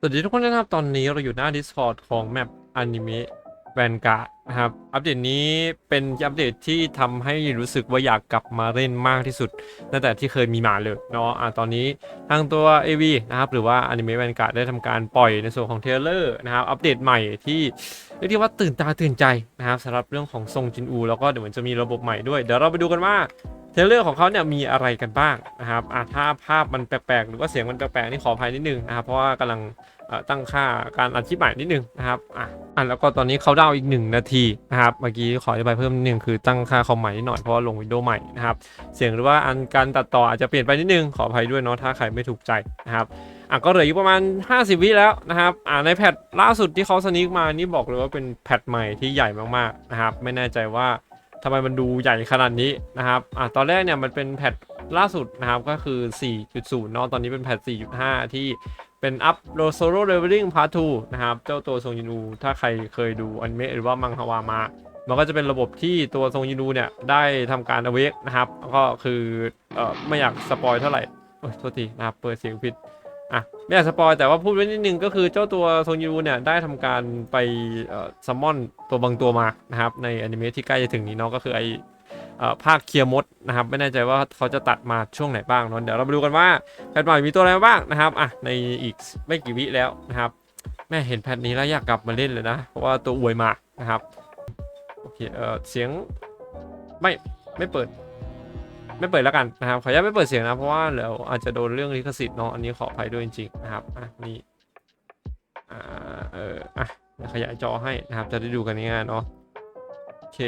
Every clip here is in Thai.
สวัสดีทุกคนนะครับตอนนี้เราอยู่หน้า Discord ของแมปอนิเมะแวนการ์ดนะครับ อัปเดตนี้เป็นอัปเดตที่ทำให้รู้สึกว่าอยากกลับมาเล่นมากที่สุดตั้งแต่ที่เคยมีมาเลยเนาะอะตอนนี้ทางตัว AV นะครับหรือว่าอนิเมะแวนการ์ดได้ทำการปล่อยในส่วนของเทเลอร์นะครับ อัปเดตใหม่ที่เรียกได้ว่าตื่นตาตื่นใจนะครับสำหรับเรื่องของทรงจินอู แล้วก็เดี๋ยวมันจะมีระบบใหม่ด้วย เดี๋ยวเราไปดูกันว่า ทรลเลอร์ของเขาเนี่ยมีอะไรกันบ้างนะครับอะถ้าภาพมันแปลกๆ หรือว่าเสียงมันแปลกๆนี่ขออภัยนิดนึงนะครับ เพราะว่ากำลังตั้งค่าการอธิบายนิดนึงนะครับอะอะแล้วก็ตอนนี้เขาดาวอีก 1 นาทีนะครับ เมื่อกี้ขออธิบายเพิ่มนิดนึงคือตั้งค่าคอมใหม่นิดหน่อยเพราะว่าลงวิดีโอใหม่นะครับ เสียงหรือว่าอันการตัดต่ออาจจะเปลี่ยนไปนิดนึงขออภัยด้วยเนาะถ้าใครไม่ถูกใจนะครับอะก็เหลืออีกประมาณ 50 วิแล้วนะครับอ่าในแพทล่าสุดที่เขาสนิกมานี่บอกเลยว่าเป็นแพทใหม่ที่ใหญ่มากๆนะครับไม่แน่ใจว่า ทำไมมันดูใหญ่ขนาดนี้นะครับอะตอนแรกเนี่ยมันเป็นแพทล่าสุดนะครับก็คือ 4.0 เนาะตอนนี้เป็นแพท 4.5 ที่เป็นอัพโรโซโรเลเวลลิ่งพาร์ท2นะครับ เจ้าตัวทรงยินูถ้าใครเคยดูอนิเมะหรือว่ามังฮวามา มันก็จะเป็นระบบที่ตัวทรงยินูเนี่ยได้ทำการอเวกนะครับ ก็คือเอ่อไม่อยากสปอยเท่าไหร่โอ้ยโทษทีนะครับ เปิดเสียงผิด อะไม่อยากสปอยแต่ว่าพูดไว้นิดนึงก็คือเจ้าตัวทรงยูเนี่ยได้ทำการไปซัมมอนตัวบางตัวมานะครับในอนิเมะที่ใกล้จะถึงนี้เนาะก็คือไอภาคเคลียร์มดนะครับไม่แน่ใจว่าเขาจะตัดมาช่วงไหนบ้างเนาะเดี๋ยวเรามาดูกันว่าแพทใหม่มีตัวอะไรบ้างนะครับอะในอีกไม่กี่วิแล้วนะครับแม่เห็นแพทนี้แล้วอยากกลับมาเล่นเลยนะ เพราะว่าตัวอวยมานะครับโอเคเออเสียงไม่ไม่เปิด ไม่เปิดแล้วกันนะครับขออนุญาตไม่เปิดเสียงนะเพราะว่าเดี๋ยวอาจจะโดนเรื่องลิขสิทธิ์เนาะอันนี้ขออภัยด้วยจริงๆนะครับอะนี่อ่าเอออะขยายจอให้นะครับจะได้ดูกันง่ายๆเนาะโอเค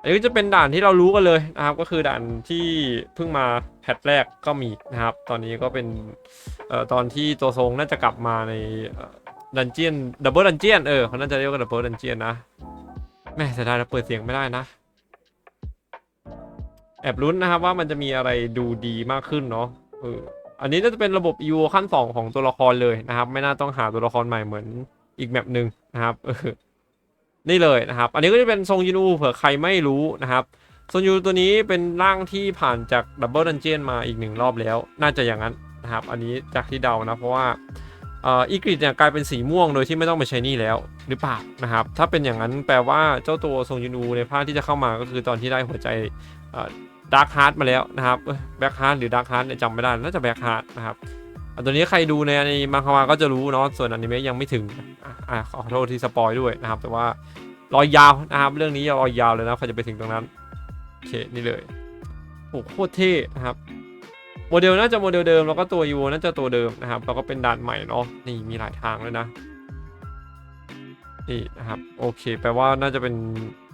อันนี้ก็จะเป็นด่านที่เรารู้กันเลยนะครับ ก็คือด่านที่เพิ่งมาแพทแรกก็มีนะครับ ตอนนี้ก็เป็นเอ่อตอนที่ตัวทรงน่าจะกลับมาในดันเจียนดับเบิลดันเจียนเออเขาน่าจะเรียกว่าดับเบิลดันเจียนนะแม่เสียดายเราเปิดเสียงไม่ได้นะ แอบลุ้นนะครับว่ามันจะมีอะไรดูดีมากขึ้นเนาะเอออันนี้น่าจะเป็นระบบ EVO ขั้น 2 ของตัวละครเลยนะครับ ไม่น่าต้องหาตัวละครใหม่เหมือนอีกแมปหนึ่งนะครับนี่เลยนะครับ อันนี้ก็จะเป็นทรงยูนูเผื่อใครไม่รู้นะครับทรงยูตัวนี้เป็นร่างที่ผ่านจากดับเบิลดันเจียนมาอีกหนึ่งรอบแล้ว น่าจะอย่างนั้นนะครับ อันนี้จากที่เดานะเพราะว่าอีกริดเนี่ยกลายเป็นสีม่วงโดยที่ไม่ต้องไปใช้นี่แล้วหรือเปล่านะครับ ถ้าเป็นอย่างนั้นแปลว่าเจ้าตัวทรงยูนูในภาคที่จะเข้ามาก็คือตอนที่ได้หัวใจอ่อ ดาร์คฮาร์ดมาแล้วนะครับแบ็คฮาร์ดหรือดาร์คฮาร์ดเนี่ยจำไม่ได้น่าจะแบ็คฮาร์ดนะครับตัวนี้ใครดูในในมังควาก็จะรู้เนาะส่วนอนิเมะยังไม่ถึงอะขอโทษที่สปอยด้วยนะครับ แต่ว่ารอยยาวนะครับ เรื่องนี้รอยยาวเลยนะใครจะไปถึงตรงนั้นโอเคนี่เลยโอ้โหโคตรเท่นะครับโมเดลน่าจะโมเดลเดิมแล้วก็ตัวยูน่าจะตัวเดิมนะครับแล้วก็เป็นด่านใหม่เนาะนี่มีหลายทางเลยนะนี่นะครับโอเคแปลว่าน่าจะเป็น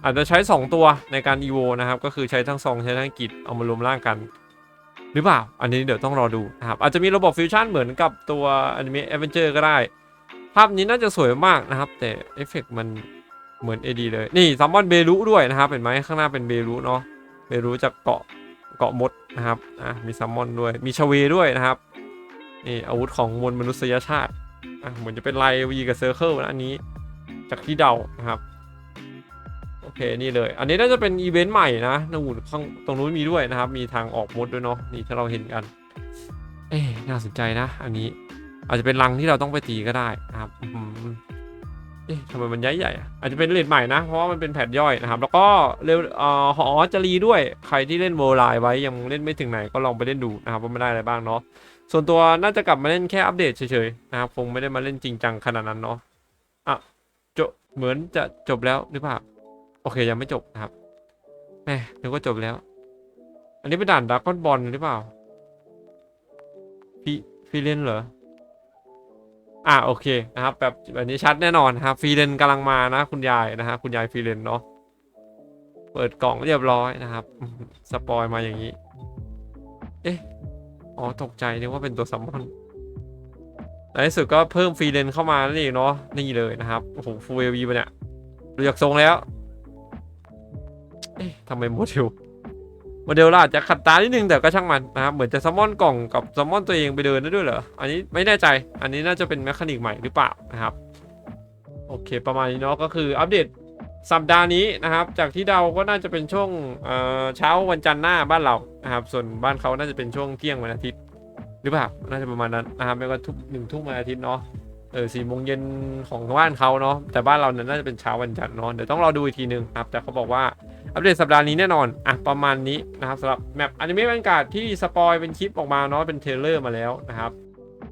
อาจจะใช้ 2 ตัวในการ EVO นะครับ ก็คือใช้ทั้งซองใช้ทั้งกิจเอามารวมร่างกัน หรือเปล่า อันนี้เดี๋ยวต้องรอดูนะครับ อาจจะมีระบบฟิวชั่นเหมือนกับตัวอนิเมะเอเวนเจอร์ก็ได้ ภาพนี้น่าจะสวยมากนะครับ แต่เอฟเฟกต์มันเหมือน AD เลย นี่ซัมมอนเบรุด้วยนะครับ เห็นไหมข้างหน้าเป็นเบรุเนาะเบรุจากเกาะเกาะมดนะครับอะมีซัมมอนด้วยมีชเวด้วยนะครับนี่อาวุธของมวลมนุษยชาติอะเหมือนจะเป็นไลวีกับเซอร์เคิลนะอันนี้ จากที่เดานะครับ เคนี่เลย อันนี้น่าจะเป็นอีเวนต์ใหม่นะนู่นข้างตรงนู้นมีด้วยนะครับ มีทางออกมดด้วยเนาะนี่ถ้าเราเห็นกัน เอ๊น่าสนใจนะ อันนี้อาจจะเป็นรังที่เราต้องไปตีก็ได้นะครับเอ๊ะทำไมมันใหญ่ใหญ่อาจจะเป็นเลดใหม่นะ เพราะว่ามันเป็นแผนย่อยนะครับ แล้วก็เร็วเอ่อหอจรีด้วย ใครที่เล่นโวลายไว้ยังเล่นไม่ถึงไหนก็ลองไปเล่นดูนะครับว่าไม่ได้อะไรบ้างเนาะ ส่วนตัวน่าจะกลับมาเล่นแค่อัปเดตเฉยๆนะครับ คงไม่ได้มาเล่นจริงจังขนาดนั้นเนาะ อะจบเหมือนจะจบแล้วหรือเปล่า เคยังไม่จบนะครับแหมนึกว่าจบแล้ว อันนี้เป็นด่านดราก้อนบอลหรือเปล่าฟีฟีเลนเหรออะโอเคนะครับ แบบแบบนี้ชัดแน่นอนนะครับฟีเลนกำลังมานะ คุณยายนะฮะคุณยายฟีเลนเนาะเปิดกล่องเรียบร้อยนะครับสปอยมาอย่างนี้ เอ๊ะอ๋อตกใจนึกว่าเป็นตัวซัมมอนในที่สุดก็เพิ่มฟรีเลนเข้ามานั่นเองเนาะนี่เลยนะครับโอ้โหฟูเอวีปะเนี่ยดูจากทรงแล้ว ทำไมโมเดลโมเดลล่ะอาจจะขัดตานิดนึงแต่ก็ช่างมันนะครับเหมือนจะซัมมอนกล่องกับซัมมอนตัวเองไปเดินได้ด้วยเหรออันนี้ไม่แน่ใจ อันนี้น่าจะเป็นแมคานิกใหม่หรือเปล่านะครับ โอเค ประมาณนี้เนาะก็คืออัปเดตสัปดาห์นี้นะครับ จากที่เดาก็น่าจะเป็นช่วงเอ่อเช้าวันจันทร์หน้าบ้านเรานะครับ ส่วนบ้านเขาน่าจะเป็นช่วงเที่ยงวันอาทิตย์หรือเปล่าน่าจะประมาณนั้นนะครับไม่ก็ทุกหนึ่งทุ่มวันอาทิตย์เนาะเออสี่โมงเย็นของบ้านเขาเนาะแต่บ้านเราเนี่ยน่าจะเป็นเช้าวันจันทร์เนาะเดี๋ยวต้องรอดูอีกทีนึงครับแต่เขาบอกว่า อัปเดตสัปดาห์นี้แน่นอน อะ ประมาณนี้นะครับสำหรับแมปอนิเมะบรรยากาศที่สปอยเป็นคลิปออกมาเนาะเป็นเทเลอร์มาแล้วนะครับ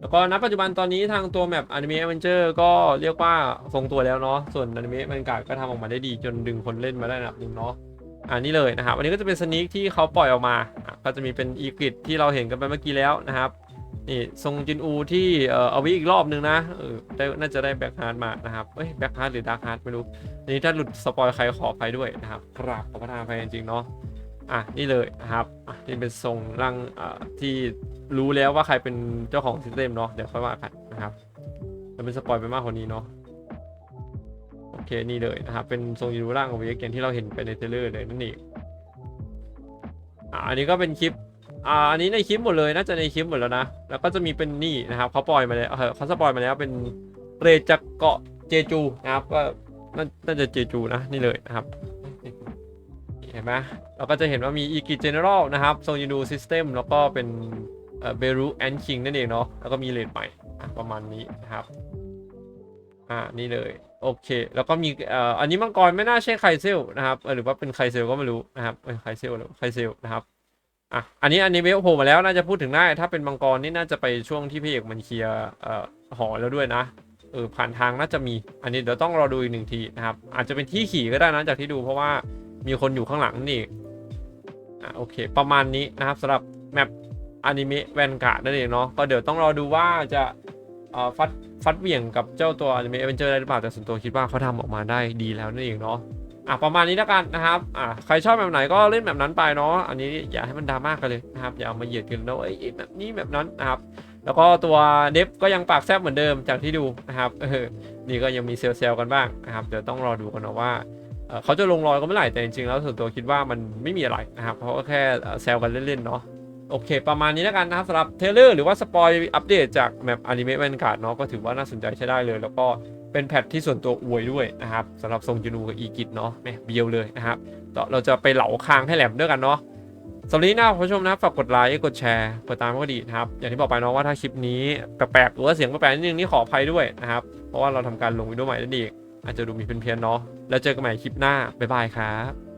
แล้วก็ณปัจจุบันตอนนี้ทางตัวแมป Anime Adventure ก็เรียกว่าทรงตัวแล้วเนาะส่วน Anime บรรยากาก็ทำออกมาได้ดีจนดึงคนเล่นมาได้ระดับหนึ่งเนาะอันนี้เลยนะครับอันนี้ก็จะเป็นสนิคที่เขาปล่อยออกมา ก็จะมีเป็นอีกิดที่เราเห็นกันไปเมื่อกี้แล้วนะครับนี่ทรงจินอูที่เอ่อเอาไว้อีกรอบนึงนะเออได้น่าจะได้แบ็คฮาร์ดมานะครับเอ้ยแบ็คฮาร์ดหรือดาร์คฮาร์ดไม่รู้อันนี้ถ้าหลุดสปอยใครขออภัยด้วยนะครับกราบขอประทานอภัยจริงๆเนาะ อะนี่เลยนะครับอะนี่เป็นทรงร่างอ่าที่รู้แล้วว่าใครเป็นเจ้าของซิสเต็มเนาะเดี๋ยวค่อยว่ากันนะครับจะเป็นสปอยไปมากกว่านี้เนาะโอเคนี่เลยนะครับเป็นทรงยูรูร่างของวีเอ็กอย่างที่เราเห็นไปในเทเลอร์เลยนั่นเองอะอันนี้ก็เป็นคลิปอ่าอันนี้ในคลิปหมดเลยน่าจะในคลิปหมดแล้วนะแล้วก็จะมีเป็นนี่นะครับเขาปล่อยมาแล้วเออเขาสปอยมาแล้วเป็นเรจากเกาะเจจูนะครับก็น่าน่าจะเจจูนะนี่เลยนะครับ เห็นไหมเราก็จะเห็นว่ามีอีกิเจเนอรัลนะครับโซยูนูซิสเต็มแล้วก็เป็นเบรูแอนคิงนั่นเองเนาะแล้วก็มีเลดใหม่อะประมาณนี้นะครับอ่านี่เลยโอเค แล้วก็มีเอ่ออันนี้มังกรไม่น่าใช่ไคเซลนะครับหรือว่าเป็นไคเซลก็ไม่รู้นะครับเออไคเซลหรือไคเซลนะครับอะอันนี้อันนี้เวลโผล่มาแล้วน่าจะพูดถึงได้ถ้าเป็นมังกรนี่น่าจะไปช่วงที่พี่เอกมันเคลียร์เอ่อหอแล้วด้วยนะเออผ่านทางน่าจะมี อันนี้เดี๋ยวต้องรอดูอีกหนึ่งทีนะครับอาจจะเป็นที่ขี่ก็ได้นะจากที่ดูเพราะว่า มีคนอยู่ข้างหลังนี่อะโอเค ประมาณนี้นะครับสำหรับแมปอนิเมะแวนการ์ดนั่นเองเนาะก็เดี๋ยวต้องรอดูว่าจะเอ่อฟัดฟัดเหวี่ยงกับเจ้าตัวอนิเมะเวนเจอร์ได้หรือเปล่าแต่ส่วนตัวคิดว่าเขาทำออกมาได้ดีแล้วนั่นเองเนาะอะประมาณนี้แล้วกันนะครับอะใครชอบแบบไหนก็เล่นแบบนั้นไปเนาะอันนี้อย่าให้มันดราม่ากันเลยนะครับอย่าเอามาเหยียดกันแล้วไอ้แบบนี้แบบนั้นนะครับแล้วก็ตัวเดฟก็ยังปากแซบเหมือนเดิมจากที่ดูนะครับเออนี่ก็ยังมีเซลล์กันบ้างนะครับเดี๋ยวต้องรอดูกันนะว่า เขาจะลงรอยก็เมื่อไหร่แต่จริงๆแล้วส่วนตัวคิดว่ามันไม่มีอะไรนะครับเพราะว่าแค่เอ่อแซวกันเล่นๆเนาะโอเค ประมาณนี้แล้วกันนะครับสำหรับเทเลอร์หรือว่าสปอยอัปเดตจากแมปอนิเมะแวนการ์ดเนาะก็ถือว่าน่าสนใจใช้ได้เลย แล้วก็เป็นแพทที่ส่วนตัวอวยด้วยนะครับสำหรับทรงจูนูกับอีกิทเนาะแหมเบียวเลยนะครับเราจะไปเหลาคางให้แหลมด้วยกันเนาะสำหรับนี้นะคุณผู้ชมนะฝากกดไลค์กดแชร์กดตามก็ดีนะครับ อย่างที่บอกไปเนาะว่าถ้าคลิปนี้แปลกๆหรือว่าเสียงแปลกๆนิดนึงนี่ขออภัยด้วยนะครับเพราะว่าเราทำการลงวิดีโอใหม่นั่นเอง อาจจะดูมีเพี้ยนๆเนาะแล้วเจอกันใหม่คลิปหน้าบ๊ายบายครับ